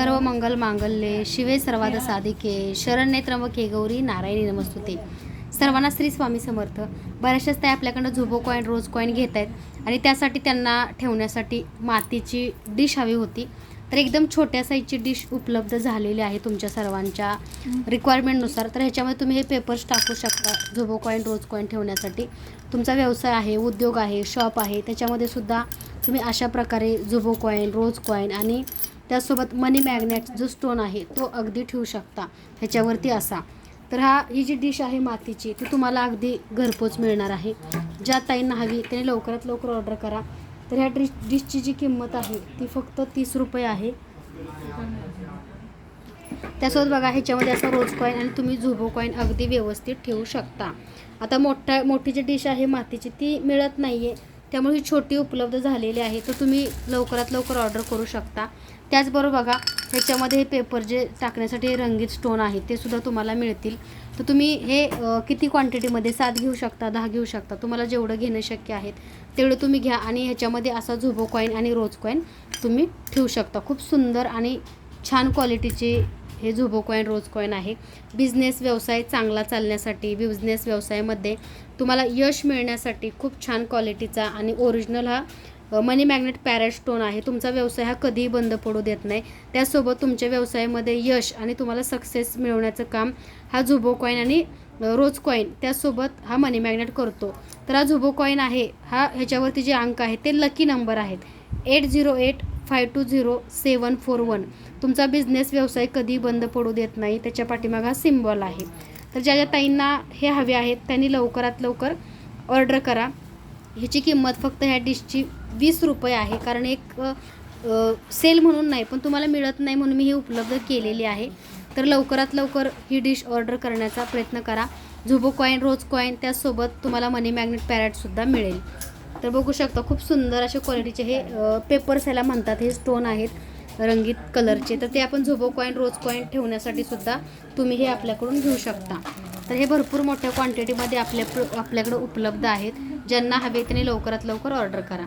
सर्व मंगल मांगल्ये शिवे सर्वाद साधिके शरण्ये त्र्यंबके गौरी नारायणी नमस्तुते. सर्वांना श्री स्वामी समर्थ. बऱ्याचशाच ते आपल्याकडं झुबो कॉईन रोज कॉईन घेत आहेत आणि त्यासाठी त्यांना ठेवण्यासाठी मातीची डिश हवी होती. तर एकदम छोट्या साईजची डिश उपलब्ध झालेली आहे तुमच्या सर्वांच्या रिक्वायरमेंटनुसार तर ह्याच्यामध्ये तुम्ही हे पेपर्स टाकू शकता झुबो कॉईन रोज कॉईन ठेवण्यासाठी. तुमचा व्यवसाय आहे उद्योग आहे शॉप आहे त्याच्यामध्ये सुद्धा तुम्ही अशा प्रकारे झुबो कॉईन रोज कॉईन आणि त्यासोबत मनी मॅग्नेट जो स्टोन आहे तो अगदी ठेवू शकता. ह्याच्यावरती असा. तर हा ही जी डिश आहे मातीची ती तुम्हाला अगदी घरपोच मिळणार आहे. ज्या ताईंना हवी त्याने लवकरात लवकर ऑर्डर करा. तर ह्या डिश डिशची जी किंमत आहे ती फक्त तीस रुपये आहे. त्यासोबत बघा ह्याच्यामध्ये असा रोज कॉईन आणि तुम्ही झुबो कॉईन अगदी व्यवस्थित ठेवू शकता. आता मोठ्या मोठी जी डिश आहे मातीची ती मिळत नाही आहे त्यामुळे ही छोटी उपलब्ध झालेली आहे. तर तुम्ही लवकरात लवकर ऑर्डर करू शकता. त्याचबरोबर बघा ह्याच्यामध्ये हे पेपर जे टाकण्यासाठी रंगीत स्टोन आहे ते सुद्धा तुम्हाला मिळतील. तर तुम्ही हे किती क्वांटिटीमध्ये सात घेऊ शकता दहा घेऊ शकता तुम्हाला जेवढं घेणं शक्य आहे तेवढं तुम्ही घ्या आणि ह्याच्यामध्ये असा झुबो कॉईन आणि रोज कॉईन तुम्ही ठेवू शकता. खूप सुंदर आणि छान क्वालिटीचे हे झुबो कॉईन रोज कॉईन आहे. बिझनेस व्यवसाय चांगला चालण्यासाठी बिझनेस व्यवसायामध्ये तुम्हाला यश मिळण्यासाठी खूप छान क्वालिटीचा आणि ओरिजिनल हा मनी मॅग्नेट पॅरेट स्टोन आहे. तुमचा व्यवसाय हा कधीही बंद पडू देत नाही. त्यासोबत तुमच्या व्यवसायामध्ये यश आणि तुम्हाला सक्सेस मिळवण्याचं काम हा झुबो कॉईन आणि रोज कॉईन त्यासोबत हा मनी मॅग्नेट करतो. तर हा झुबो कॉईन आहे हा ह्याच्यावरती जे अंक आहेत ते लकी नंबर आहेत. Eight zero eight five two zero seven four one तुमचा बिझनेस व्यवसाय कधी बंद पडू देत नाही त्याच्या पाठीमागा हा सिम्बॉल आहे. तर ज्या ज्या ताईंना हे हवे आहेत त्यांनी लवकरात लवकर ऑर्डर करा. ह्याची किंमत फक्त ह्या डिशची वीस रुपये आहे कारण एक सेल म्हणून नाही पण तुम्हाला मिळत नाही म्हणून मी ही उपलब्ध केलेली आहे. तर लवकरात लवकर ही डिश ऑर्डर करण्याचा प्रयत्न करा. झुबो कॉईन रोज कॉईन त्याचसोबत तुम्हाला मनी मॅग्नेट पॅरेटसुद्धा मिळेल. तर बघू शकता खूप सुंदर अशा क्वालिटीचे हे पेपर्स ह्याला म्हणतात. हे स्टोन आहेत रंगीत कलरचे तर ते आपण झोबो कॉईन रोज कॉईन ठेवण्यासाठी सुद्धा तुम्ही हे आपल्याकडून घेऊ शकता. तर हे भरपूर मोठ्या क्वांटिटीमध्ये आपल्या आपल्याकडे उपलब्ध आहेत. ज्यांना हवे त्यांनी लवकरात लवकर ऑर्डर करा.